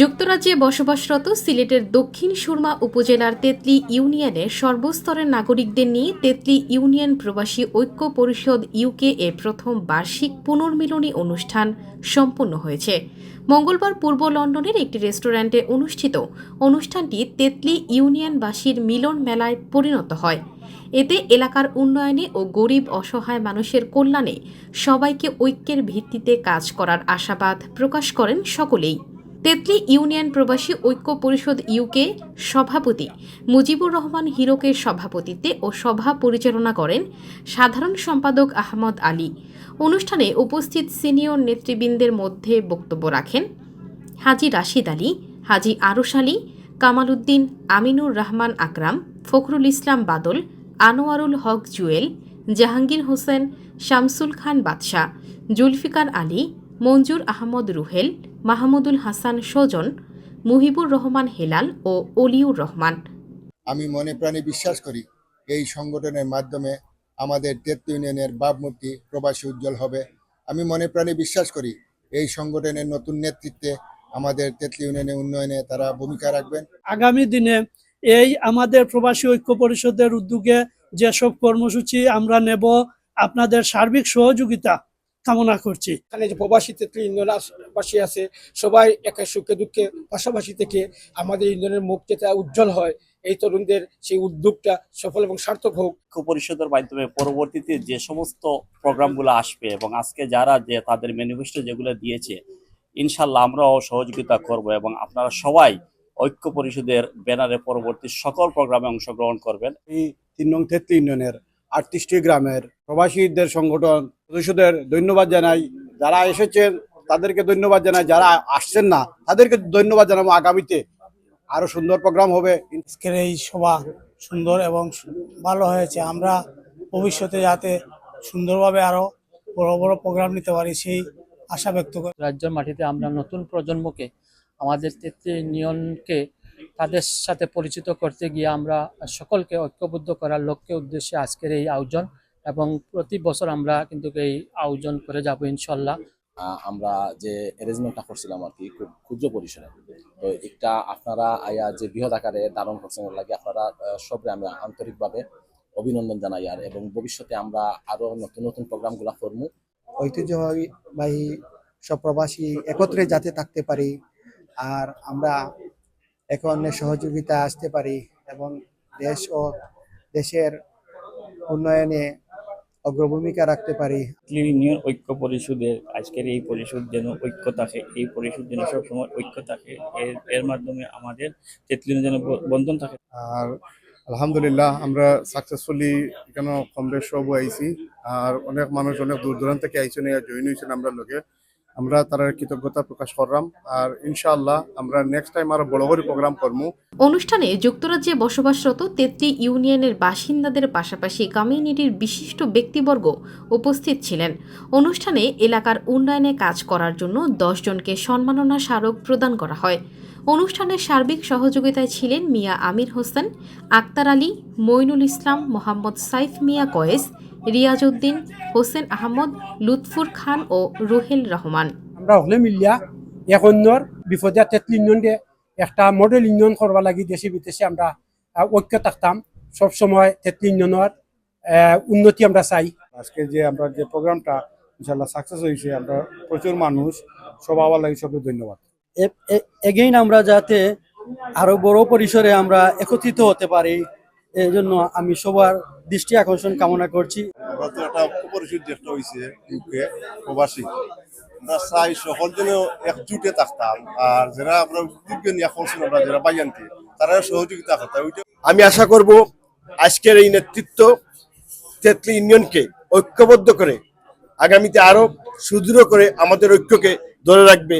যুক্তরাজ্যে বসবাসরত সিলেটের দক্ষিণ সুরমা উপজেলার তেতলি ইউনিয়নের সর্বস্তরের নাগরিকদের নিয়ে তেতলি ইউনিয়ন প্রবাসী ঐক্য পরিষদ ইউকে এ প্রথম বার্ষিক পুনর্মিলনী অনুষ্ঠান সম্পন্ন হয়েছে। মঙ্গলবার পূর্ব লন্ডনের একটি রেস্টুরেন্টে অনুষ্ঠিত অনুষ্ঠানটি তেতলি ইউনিয়নবাসীর মিলন মেলায় পরিণত হয়। এতে এলাকার উন্নয়নে ও গরিব অসহায় মানুষের কল্যাণে সবাইকে ঐক্যের ভিত্তিতে কাজ করার আশাবাদ প্রকাশ করেন সকলেই। তেতলি ইউনিয়ন প্রবাসী ঐক্য পরিষদ ইউকে সভাপতি মুজিবুর রহমান হিরোকের সভাপতিত্বে ও সভা পরিচালনা করেন সাধারণ সম্পাদক আহমদ আলী। অনুষ্ঠানে উপস্থিত সিনিয়র নেতৃবৃন্দের মধ্যে বক্তব্য রাখেন হাজি রাশিদ আলী, হাজি আরশ আলী, কামাল উদ্দিন, আমিনুর রহমান আকরাম, ফখরুল ইসলাম বাদল আনোয়ারুল হক জুয়েল জাহাঙ্গীর হোসেন শামসুল খান বাদশাহ জুলফিকার আলী মঞ্জুর আহমদ রুহেল মাহমুদুল হাসান সজন মুহিবুর রহমান হেলাল ও অলিউর রহমান। আমি মনে প্রাণে বিশ্বাস করি এই সংগঠনের মাধ্যমে আমাদের তেত্ত ইউনিয়নের ভাবমূর্তি প্রবাসী উজ্জ্বল হবে। আমি মনে প্রাণে বিশ্বাস করি এই সংগঠনের নতুন নেতৃত্বে আমাদের তেতলি ইউনিয়নের উন্নয়নে তারা ভূমিকা রাখবেন। আগামী দিনে এই আমাদের প্রবাসী ঐক্য পরিষদের উদ্যোগে যেসব কর্মসূচি আমরা নেব আপনাদের সার্বিক সহযোগিতা কামনা করছি। এখানে যে প্রবাসী তেত্রী ইন্দ্রনাথবাসী আছে সবাই একে সুখে দুঃখে পাশাপাশি থেকে আমাদের ইন্দ্রনের মুখ যাতে উজ্জ্বল হয়। এই তরুণদের সেই উদ্যোগটা সফল এবং সার্থক হোক। ঐক্য পরিষদের মাধ্যমে পরবর্তীতে যে সমস্ত প্রোগ্রামগুলো আসবে এবং আজকে যারা যে তাদের ম্যানিফেস্টো যেগুলো দিয়েছে ইনশাল্লাহ আমরাও সহযোগিতা করব এবং আপনারা সবাই ঐক্য পরিষদের ব্যানারে পরবর্তী সকল প্রোগ্রামে অংশগ্রহণ করবেন। এই তিন নং তেত্রি ইউনিয়নের আটত্রিশটি গ্রামের প্রবাসীদের সংগঠন সদস্যদের ধন্যবাদ জানাই। যারা এসেছেন তাদেরকে ধন্যবাদ জানাই। যারা আসছেন না তাদেরকে ধন্যবাদ জানাব। আগামীতে আরও সুন্দর প্রোগ্রাম হবে। আজকের এই সভা সুন্দর এবং ভালো হয়েছে। আমরা ভবিষ্যতে যাতে সুন্দরভাবে আরও বড় বড় প্রোগ্রাম নিতে পারি সেই আশা ব্যক্ত করি। রাজ্যের মাটিতে আমরা নতুন প্রজন্মকে আমাদের তেত্রি ইউনিয়নকে তাদের সাথে পরিচিত করতে গিয়ে আমরা সকলকে ঐক্যবদ্ধ করার লক্ষ্যে উদ্দেশ্যে আজকের এই আয়োজন এবং প্রতি বছর আমরা কিন্তু এই আয়োজন করে যাব ইনশাল্লাহ। আমরা যে অ্যারেঞ্জমেন্টটা করছিলাম আর কি খুব ক্ষুদ্র পরিসরে। তো একটা আপনারা আয়া যে বৃহৎ আকারে ধারণ করছেন ওর লাগে আপনারা সবরে আমি আন্তরিকভাবে অভিনন্দন জানাই আর এবং ভবিষ্যতে আমরা আরও নতুন নতুন প্রোগ্রামগুলো করব ঐতিহ্যবাহী সব প্রবাসী একত্রে যাতে থাকতে পারি আর আমরা একে অন্যের সহযোগিতা আসতে পারি এবং দেশ ও দেশের উন্নয়নে অগ্রভূমিকা রাখতে পারি। ইউনিয়ন ঐক্য পরিষদের আজকের এই পরিষদ যেন ঐক্য থাকে এই পরিষদ যেন সবসময় ঐক্য থাকে এর এর মাধ্যমে আমাদের তেতলি যেন বন্ধন থাকে। আর আলহামদুলিল্লাহ আমরা সাকসেসফুলি এখানে কম বেশ সব আইছি আর অনেক মানুষ অনেক দূর দূরান্ত থেকে আইছেন জয়েন হয়েছেন আমরা লোকে। আমরা তার কৃতজ্ঞতা প্রকাশ করলাম। আর ইনশাআল্লাহ আমরা নেক্সট টাইম আরও বড় করে প্রোগ্রাম করব। অনুষ্ঠানে যুক্তরাজ্যে বসবাসরত তেতলি ইউনিয়নের বাসিন্দাদের পাশাপাশি কমিউনিটির বিশিষ্ট ব্যক্তিবর্গ উপস্থিত ছিলেন। অনুষ্ঠানে এলাকার উন্নয়নে কাজ করার জন্য দশজনকে সম্মাননা স্মারক প্রদান করা হয়। অনুষ্ঠানের সার্বিক সহযোগিতায় ছিলেন মিয়া আমির হোসেন, আক্তার আলী মইনুল ইসলাম, মোহাম্মদ সাইফ মিয়া কয়েস রিয়াজউদ্দিন হোসেন আহমদ লুৎফুর খান ও রুহেল রহমান। আমরা হলে মিলিয়া এক অন্যর বিপদে তেতলি ইউনিয়ন একটা মডেল ইউনিয়ন করবা লাগি দেশে বিদেশে আমরা ঐক্য থাকতাম। সবসময় তেতলি ইউনিয়নের উন্নতি আমরা চাই। আজকে যে আমরা যে প্রোগ্রামটা ইনশাল্লাহ সাকসেস হয়েছে আমরা প্রচুর মানুষ সব আবার লাগে সবকে ধন্যবাদ। এগেইন আমরা যাতে আরও বড় পরিসরে আমরা একত্রিত হতে পারি এই জন্য আমি সবার দৃষ্টি আকর্ষণ কামনা করছি। একটা হয়েছে ইউকে প্রবাসী। আমরা চাই সকল যেন একজুটে থাকতাম আর যারা আমরা উদ্যোগ নিয়ে আমরা যারা বাইয়ান্তি তারা সহযোগিতা করতাম আমি আশা করব আজকের এই নেতৃত্ব তেতলি ইউনিয়নকে ঐক্যবদ্ধ করে আগামীতে আরও সুদৃঢ় করে আমাদের ঐক্যকে ধরে রাখবে।